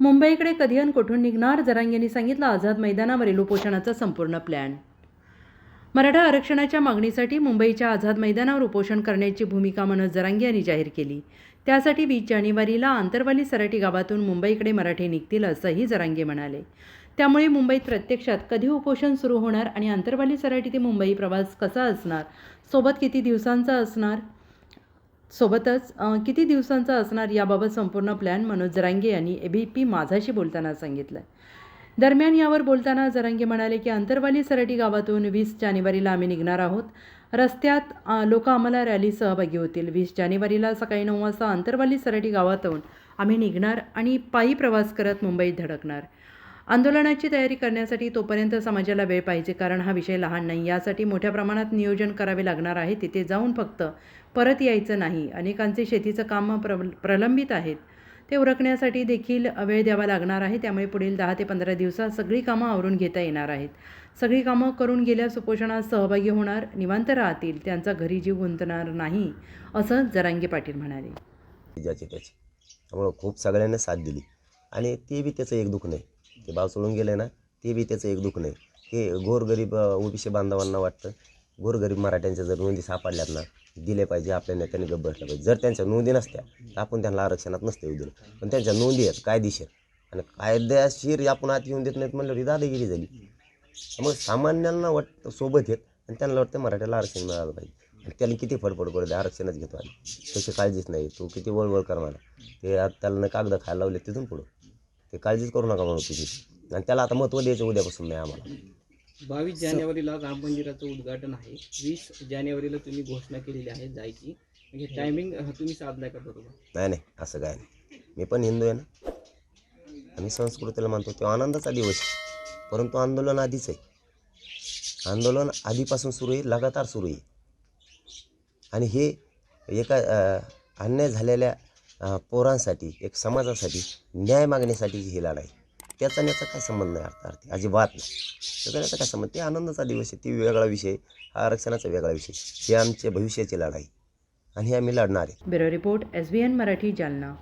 मुंबईकडे कधी आणि कुठून निघणार? जरांगेंनी सांगितलं आझाद मैदानावरील उपोषणाचा संपूर्ण प्लॅन मराठा आरक्षणाच्या मागणीसाठी मुंबईच्या आझाद मैदानावर उपोषण करण्याची भूमिका मनोज जरांगे यांनी जाहीर केली. त्यासाठी वीस जानेवारीला आंतरवाली सराटी गावातून मुंबईकडे मराठे निघतील असंही जरांगे म्हणाले. त्यामुळे मुंबईत प्रत्यक्षात कधी उपोषण सुरू होणार आणि आंतरवाली सराटी ते मुंबई प्रवास कसा असणार? सोबत किती दिवसांचा असणार? सोबतच किती दिवसांचा असणार याबाबत संपूर्ण प्लॅन मनोज जरांगे यांनी ए बी पी माझाशी बोलताना सांगितलं. दरम्यान यावर बोलताना जरांगे म्हणाले की अंतरवाली सरटी गावातून वीस जानेवारीला आम्ही निघणार आहोत. रस्त्यात लोक आम्हाला रॅली सहभागी होतील. वीस जानेवारीला सकाळी नऊ वाजता अंतरवाली सरटी गावातून आम्ही निघणार आणि पायी प्रवास करत मुंबईत धडकणार. आंदोलनाची तयारी करण्यासाठी तोपर्यंत समाजाला वेळ पाहिजे कारण हा विषय लहान नाही. यासाठी मोठ्या प्रमाणात नियोजन करावे लागणार आहे. तिथे जाऊन फक्त परत यायचं नाही. अनेकांचे शेतीचं काम प्र प्रलंबित आहेत. ते उरकण्यासाठी देखील वेळ द्यावा लागणार आहे. त्यामुळे पुढील दहा ते पंधरा दिवसात सगळी कामं आवरून घेता येणार आहेत. सगळी कामं करून गेल्यास उपोषणात सहभागी होणार निवांत राहतील. त्यांचा घरी जीव गुंतणार नाही असं जरांगे पाटील म्हणाले. त्याची त्याची. त्यामुळं खूप सगळ्यांना साथ दिली. आणि ते बी त्याचं एक दुःख नाही. ते भाव सोडून गेले ना ते बी त्याचं एक दुःख नाही. हे गोरगरीब ओबीसी बांधवांना वाटतं गोरगरीब मराठ्यांच्या जर नोंदी सापडल्यात ना दिले पाहिजे आपल्या नेत्यांनी गप्प बसलं पाहिजे. जर त्यांच्या नोंदी नसत्या तर आपण त्यांना आरक्षणात नसते येऊ दिलं. पण त्यांच्या नोंदी आहेत कायदेशीर. आणि कायदेशीर आपण आत येऊन देत नाहीत म्हणलं ही दादागिरी झाली. मग सामान्यांना वाटतं सोबत येत आणि त्यांना वाटतं मराठ्याला आरक्षण मिळालं पाहिजे. आणि त्याला किती फडफड करू दे आरक्षणच घेतो आधी त्याची काळजीच नाही तू किती वळवळ कर मला. ते त्याला कागद खायला लावले तिथून पुढं. ते काळजीच करू नका म्हणून तुझी आणि त्याला आता महत्त्व द्यायचं उद्यापासून नाही आम्हाला. बावीस जानेवारीला राम मंदिराचं उद्घाटन आहे. वीस जानेवारीला तुम्ही घोषणा केलेली आहे जायची. म्हणजे टायमिंग तुम्ही साधलाय का बरोबर? नाही नाही असं काय नाही. मी पण हिंदू आहे ना. आम्ही संस्कृतीला मानतो. तो आनंदाचा दिवस आहे परंतु आंदोलन आधीच आहे. आंदोलन आधीपासून सुरू आहे लगातार सुरू आहे. आणि हे एका अन्याय झालेल्या पोरांसाठी एक समाजासाठी न्याय मागण्यासाठी ही लढाई. त्याचा याचा काय संबंध नाही अर्थार्थी अजिबात नाही. त्याचा याचा काय संबंध? ते आनंदाचा दिवस आहे. ती वेगळा विषय हा आरक्षणाचा वेगळा विषय ही आमच्या भविष्याची लढाई. आणि हे आम्ही लढणार आहे. Bureau report S B N Marathi Jalna.